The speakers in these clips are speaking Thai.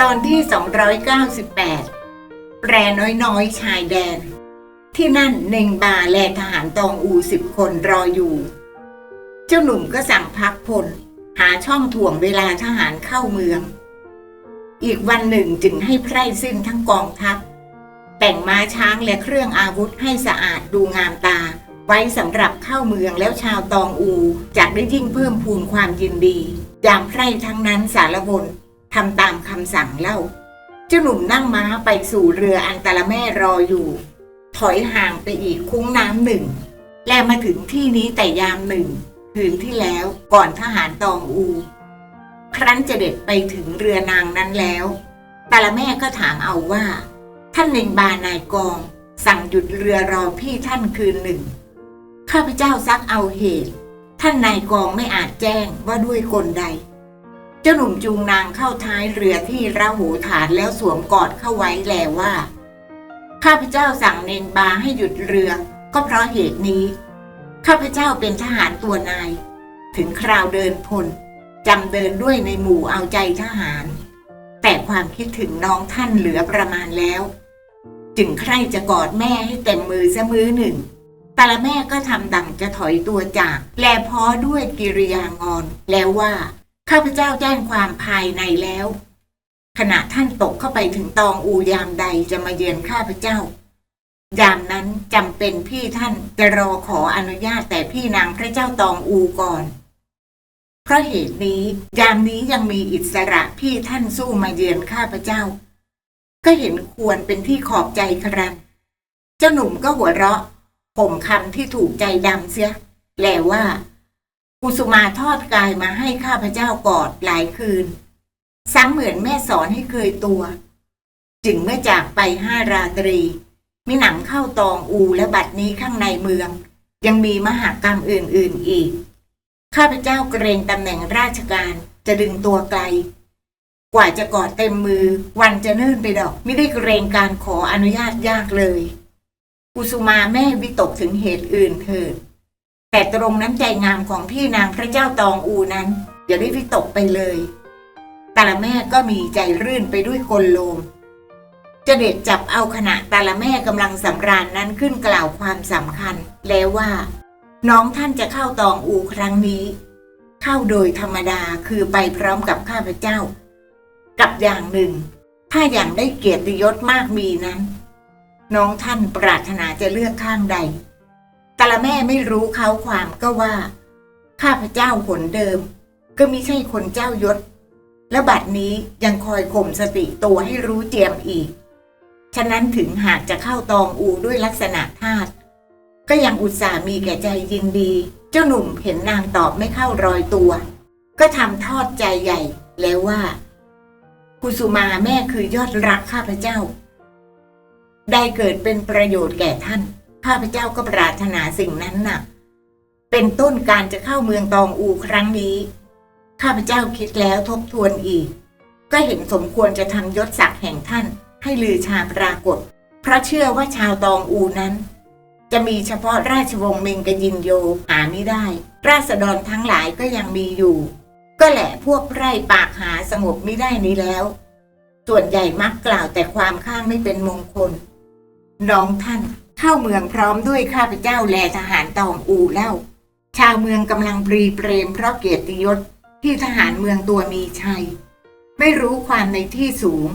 ตอนที่ 298 แปรน้อยๆ ชายแดน ที่นั่นเน่งบาแลทหารตองอูสิบคนรออยู่ เจ้าหนุ่มก็สั่งพักพล หาช่องถ่วงเวลาทหารเข้าเมือง อีกวันหนึ่งจึงให้ไพร่สิ้นทั้งกองทัพ แต่งม้าช้างและเครื่องอาวุธให้สะอาดดูงามตา ไว้สำหรับเข้าเมืองแล้วชาวตองอูจะได้ยิ่งเพิ่มพูนความยินดียามไพร่ทั้งนั้นสารบนทำตามคำสั่งเล่า เจ้าหนุ่มนั่งม้าไปสู่เรืออันตะละแม่รออยู่ ถอยห่างไปอีกคุ้งน้ำหนึ่ง และมาถึงที่นี้แต่ยามหนึ่ง คืนที่แล้วก่อนทหารตองอู ครั้นจะเด็ดไปถึงเรือนางนั้นแล้วตาละแม่ก็ถามเอาว่า ท่านเน่งบานายกอง สั่งหยุดเรือรอพี่ท่านคืนหนึ่ง ข้าพเจ้าซักเอาเหตุ ท่านนายกองไม่อาจแจ้งว่าด้วยกลใด เจ้าหนุ่มจูงนางเข้าท้ายเรือที่ระหูฐานแล้วสวมกอดเข้าไว้แลว่า ข้าพเจ้าสั่งเนนบาให้หยุดเรือ ก็เพราะเหตุนี้ ข้าพเจ้าเป็นทหารตัวนาย ถึงคราวเดินพลจำเดินด้วยในหมู่เอาใจทหาร แต่ความคิดถึงน้องท่านเหลือประมาณแล้ว จึงใคร่จะกอดแม่ให้เต็มมือซะมือหนึ่ง แต่ละแม่ก็ทำดังจะถอยตัวจาก แลพอด้วยกิริยางอน แล้วว่า ข้าพเจ้าแจ้งความภายในแล้ว ขณะท่านตกเข้าไปถึงตองอูยามใดจะมาเยือนข้าพเจ้ายามนั้นจำเป็นพี่ท่านจะรอขออนุญาตแต่พี่นางพระเจ้าตองอูก่อน เพราะเหตุนี้ ยามนี้ยังมีอิสระพี่ท่านสู้มาเยือนข้าพเจ้า ก็เห็นควรเป็นที่ขอบใจครันเจ้าหนุ่มก็หัวเราะ ผมคำที่ถูกใจดำเสียแลว่ากุสุมาทอดกายมาให้ข้าพเจ้ากอดหลายคืน ซ้ำเหมือนแม่สอนให้เคยตัว จึงเมื่อจากไปห้าราตรีมิหนำเข้าตองอูและบัดนี้ข้างในเมือง ยังมีมหากรรมอื่นๆอีก ข้าพเจ้าเกรงตำแหน่งราชการจะดึงตัวไกล กว่าจะกอดเต็มมือวันจะเนิ่นไปดอก ไม่ได้เกรงการขออนุญาตยากเลย กุสุมาแม่วิตกถึงเหตุอื่นเถิดแต่ตรงน้ำใจงามของพี่นางพระเจ้าตองอูนั้น อย่าได้วิตกไปเลยต่ละแม่ก็มีใจรื่นไปด้วยกลโลมจะเด็ดจับเอาขณะต่ละแม่กำลังสำราญนั้นขึ้นกล่าวความสำคัญ แล้วว่า น้องท่านจะเข้าตองอูครั้งนี้ เข้าโดยธรรมดาคือไปพร้อมกับข้าพเจ้า กับอย่างหนึ่ง ถ้าอย่างได้เกียรติยศมากมีนั้น น้องท่านปรารถนาจะเลือกข้างใดต่ละแม่ไม่รู้เขาความก็ว่า ข้าพเจ้าผลเดิม ก็มิใช่คนเจ้ายศ และบัดนี้ยังคอยข่มสติตัวให้รู้เจียมอีก ฉะนั้นถึงหากจะเข้าตองอูด้วยลักษณะทาสก็ยังอุตส่ามีแก่ใจยินดี เจ้าหนุ่มเห็นนางตอบไม่เข้ารอยตัว ก็ทำทอดใจใหญ่แล้วว่ากุสุมาแม่คือยอดรักข้าพเจ้า ได้เกิดเป็นประโยชน์แก่ท่าน ข้าพเจ้าก็ปรารถนาสิ่งนั้นน่ะ เป็นต้นการจะเข้าเมืองตองอูครั้งนี้ ข้าพเจ้าคิดแล้วทบทวนอีก ก็เห็นสมควรจะทำยศศักดิ์แห่งท่าน ให้ลือชาปรากฏ เพราะเชื่อว่าชาวตองอูนั้น จะมีเฉพาะราชวงศ์เมงกยินโยหาไม่ได้ ราษฎรทั้งหลายก็ยังมีอยู่ ก็แหละพวกไพร่ปากหาสงบไม่ได้นี้แล้ว ส่วนใหญ่มักกล่าวแต่ความข้างไม่เป็นมงคล น้องท่านเข้าเมืองพร้อมด้วยข้าพเจ้าแลทหารตองอูเล่า ชาวเมืองกำลังปรีเปรมเพราะเกียรติยศที่ทหารเมืองตัวมีชัย ไม่รู้ความในที่สูง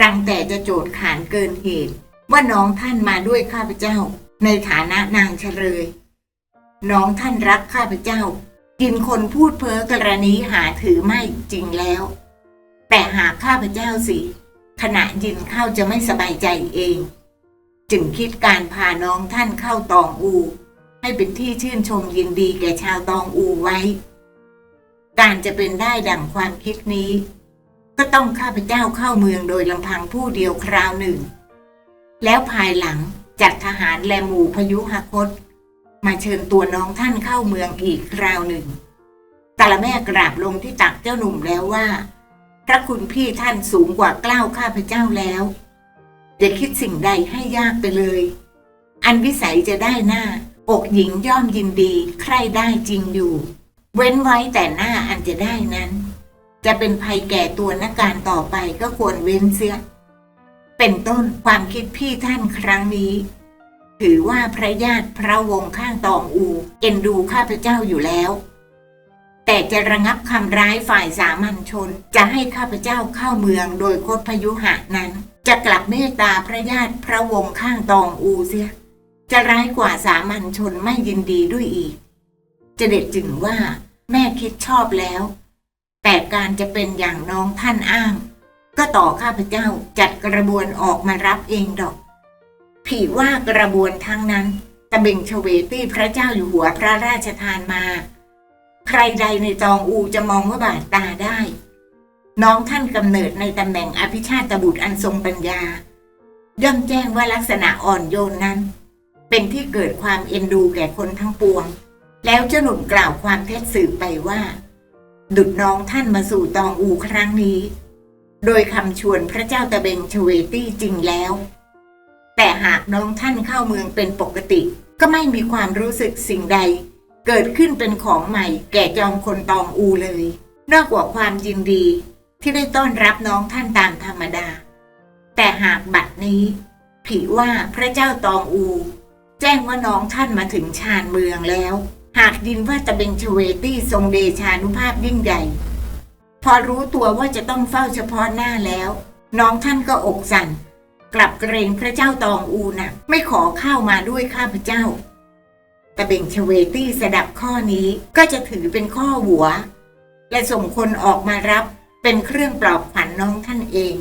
รังแต่จะโจดขานเกินเหตุ ว่าน้องท่านมาด้วยข้าพเจ้า ในฐานะนางเฉลย น้องท่านรักข้าพเจ้า กินคนพูดเพ้อกรณีหาถือไม่จริงแล้ว แต่หากข้าพเจ้าสิขณะยินเข้าจะไม่สบายใจเอง จึงคิดการพาน้องท่านเข้าตองอู ให้เป็นที่ชื่นชมยินดีแก่ชาวตองอูไว้ การจะเป็นได้ดั่งความคิดนี้ ก็ต้องข้าพเจ้าเข้าเมืองโดยลำพังผู้เดียวคราวหนึ่ง แล้วภายหลังจัดทหารและหมู่พยุหคต มาเชิญตัวน้องท่านเข้าเมืองอีกคราวหนึ่งต่ละแม่กราบลงที่ตักเจ้าหนุ่มแล้วว่า พระคุณพี่ท่านสูงกว่าเกล้าข้าพเจ้าแล้ว อย่าคิดสิ่งใดให้ยากไปเลย อันวิสัยจะได้หน้า อกหญิงย่อมยินดี ใครได้จริงอยู่ เว้นไว้แต่หน้าอันจะได้นั้น จะเป็นภัยแก่ตัวนักการต่อไปก็ควรเว้นเสีย เป็นต้นความคิดพี่ท่านครั้งนี้ ถือว่าพระญาติพระวงศ์ข้างตองอู เอ็นดูข้าพเจ้าอยู่แล้ว แต่จะระงับคำร้ายฝ่ายสามัญชน จะให้ข้าพเจ้าเข้าเมืองโดยคดพยุหะนั้น จะกลับเมตตาพระญาติพระวงศ์ข้างตองอูเสีย จะร้ายกว่าสามัญชนไม่ยินดีด้วยอีก จะเด็ดจึงว่าแม่คิดชอบแล้ว แต่การจะเป็นอย่างน้องท่านอ้าง ก็ต่อข้าพเจ้าจัดกระบวนออกมารับเองดอก ผีว่ากระบวนทั้งนั้นตะเบงเฉวตี้พระเจ้าอยู่หัวพระราชทานมา ใครใดในตองอูจะมองว่าบาดตาได้ น้องท่านกำเนิดในตำแหน่งอภิชาตบุตรอันทรงปัญญา ย่อมแจ้งว่าลักษณะอ่อนโยนนั้น เป็นที่เกิดความเอ็นดูแก่คนทั้งปวง แล้วเจ้าหนุ่มกล่าวความเท็จสืบไปว่า ดุดน้องท่านมาสู่ตองอูครั้งนี้ โดยคำชวนพระเจ้าตะเบงชเวตี้จริงแล้ว แต่หากน้องท่านเข้าเมืองเป็นปกติ ก็ไม่มีความรู้สึกสิ่งใด เกิดขึ้นเป็นของใหม่แก่จอมคนตองอูเลย นอกกว่าความยินดีที่ได้ต้อนรับน้องท่านตามธรรมดา แต่หากบัดนี้ ผีว่าพระเจ้าตองอู แจ้งว่าน้องท่านมาถึงชานเมืองแล้ว หากดินว่าตะเบงชเวตี้ทรงเดชานุภาพยิ่งใหญ่ พอรู้ตัวว่าจะต้องเฝ้าเฉพาะหน้าแล้ว น้องท่านก็อกสั่นกลับเกรงพระเจ้าตองอูนะไม่ขอเข้ามาด้วยข้าพเจ้า ตะเบงชเวตี้สดับข้อนี้ก็จะถือเป็นข้อหัว และส่งคนออกมารับเป็นเครื่องปลอบขวัญน้องท่านเอง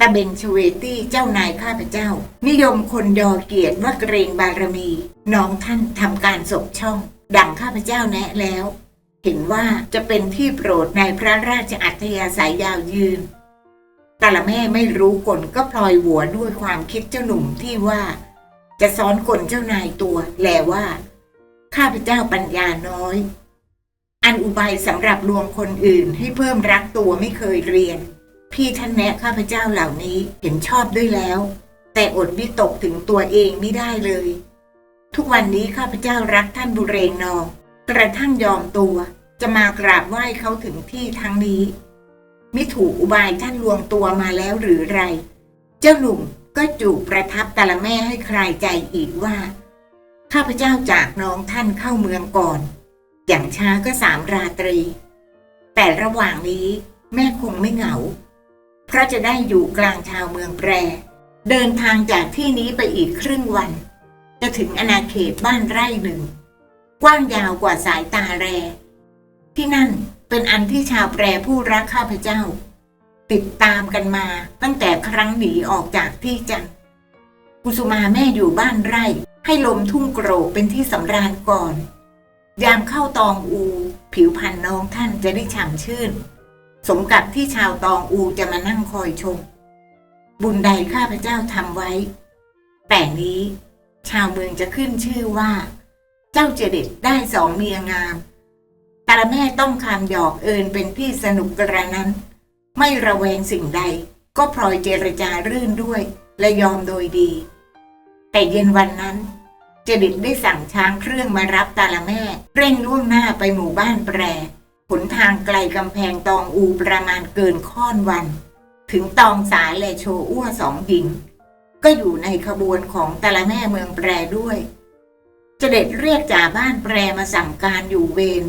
ตะเบงชเวตี้เจ้านายข้าพเจ้า นิยมคนยอเกียรติว่าเกรงบารมี น้องท่านทำการศกช่อง ดังข้าพเจ้าแนะแล้ว เห็นว่าจะเป็นที่โปรดในพระราชอัธยาศัยยาวยืนแต่ละแม่ไม่รู้กลก็พลอยหัวด้วยความคิดเจ้าหนุ่มที่ว่า จะซ้อนกลเจ้านายตัวแลว่า ข้าพเจ้าปัญญาน้อย อันอุบายสำหรับลวงคนอื่นให้เพิ่มรักตัวไม่เคยเรียน พี่ท่านแนะข้าพเจ้าเหล่านี้เห็นชอบด้วยแล้ว แต่อดวิตกถึงตัวเองไม่ได้เลย ทุกวันนี้ข้าพเจ้ารักท่านบุเรงนองกระทั่งยอมตัว จะมากราบไหว้เขาถึงที่ทั้งนี้ มิถูกอุบายท่านลวงตัวมาแล้วหรือไร เจ้าหนุ่มก็จูบประทับตะละแม่ให้คลายใจอีกว่า ข้าพเจ้าจากน้องท่านเข้าเมืองก่อน อย่างช้าก็สามราตรี แต่ระหว่างนี้แม่คงไม่เหงา เพราะจะได้อยู่กลางชาวเมืองแปร เดินทางจากที่นี้ไปอีกครึ่งวัน จะถึงอาณาเขตบ้านไร่หนึ่ง กว้างยาวกว่าสายตาแร ที่นั่นเป็นอันที่ชาวแปรผู้รักข้าพเจ้า ติดตามกันมาตั้งแต่ครั้งหนีออกจากที่จันกุสุมาแม่อยู่บ้านไร่ ให้ลมทุ่งโกรกเป็นที่สำราญก่อน ยามเข้าตองอู ผิวพรรณน้องท่านจะได้ฉ่ำชื่น สมกับที่ชาวตองอูจะมานั่งคอยชม บุญใดข้าพเจ้าทำไว้ แต่นี้ ชาวเมืองจะขึ้นชื่อว่า เจ้าเจเด็ดได้สองเมียงามตาแม่ต้องคำหยอกเอินเป็นที่สนุกกระนั้น ไม่ระแวงสิ่งใด ก็พลอยเจรจารื่นด้วย และยอมโดยดี แต่เย็นวันนั้นเจดิตได้สั่งช้างเครื่องมารับตาละแม่ เร่งล่วงหน้าไปหมู่บ้านแปรหนทางไกลกำแพงตองอูประมาณเกินค่อนวัน ถึงตองสาและโชอ้วสองหญิง ก็อยู่ในขบวนของตาละแม่เมืองแปรด้วยเจเด็ดเรียกจ่าบ้านแปรมาสั่งการอยู่เวร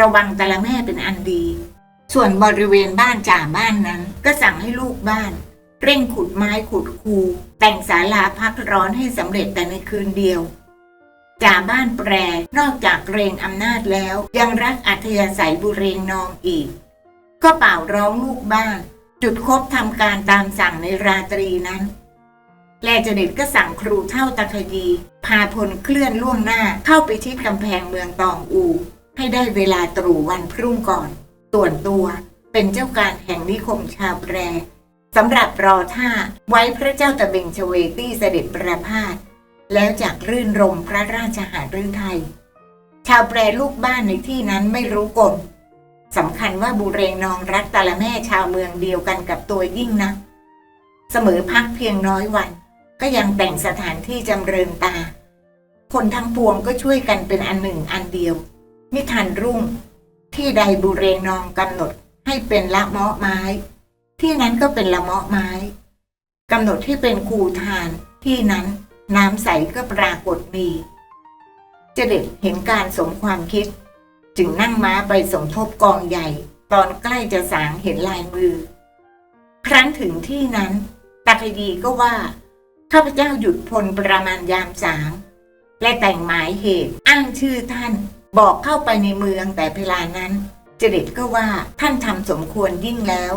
ระวังตาละแม่เป็นอันดี ส่วนบริเวณบ้านจ่าบ้านนั้นก็สั่งให้ลูกบ้าน เร่งขุดไม้ขุดคู แต่งศาลาพักร้อนให้สำเร็จแต่ในคืนเดียวจ่าบ้านแปรนอกจากเรงอำนาจแล้ว ยังรักอัธยาศัยบุเรงนองอีก ก็เป่าร้องลูกบ้าน จุดคบทำการตามสั่งในราตรีนั้น แลเจเด็ดก็สั่งครูเท่าตะคยีพาพลเคลื่อนล่วงหน้าเข้าไปที่กำแพงเมืองตองอู ให้ได้เวลาตรู่วันพรุ่งก่อนต่วนตัวเป็นเจ้าการแห่งนิคมชาวแปร สำหรับรอท่าไว้พระเจ้าตะเบงชเวตี้เสด็จประพาสแล้วจากรื่นรมพระราชหฤทัยชาวแปรลูกบ้านในที่นั้นไม่รู้กลสำคัญว่าบุเรงนองรักตาละแม่ชาวเมืองเดียวกันกับตัวยิ่งนะเสมอพักเพียงน้อยวัน ก็ยังแต่งสถานที่จำเริญตา คนทั้งปวงก็ช่วยกันเป็นอันหนึ่งอันเดียวนิทานรุ่งทที่ใดบุเรงนองกำหนดให้เป็นละเมาะไม้ ที่นั้นก็เป็นละเมาะไม้กำหนดให้เป็นคูทานที่นั้นน้ำใสก็ปรากฏมีเจเด็ดเห็นการสมความคิด จึงนั่งม้าไปสมทบกองใหญ่ ตอนใกล้จะสางเห็นลายมือ ครั้นถึงที่นั้นตักดีก็ว่า ข้าพเจ้าหยุดพลประมาณยามสางและแต่งหมายเหตุอ้างชื่อท่าน บอกเข้าไปในเมืองแต่เวลานั้น เจเด็ดก็ว่าท่านทำสมควรยิ่งแล้ว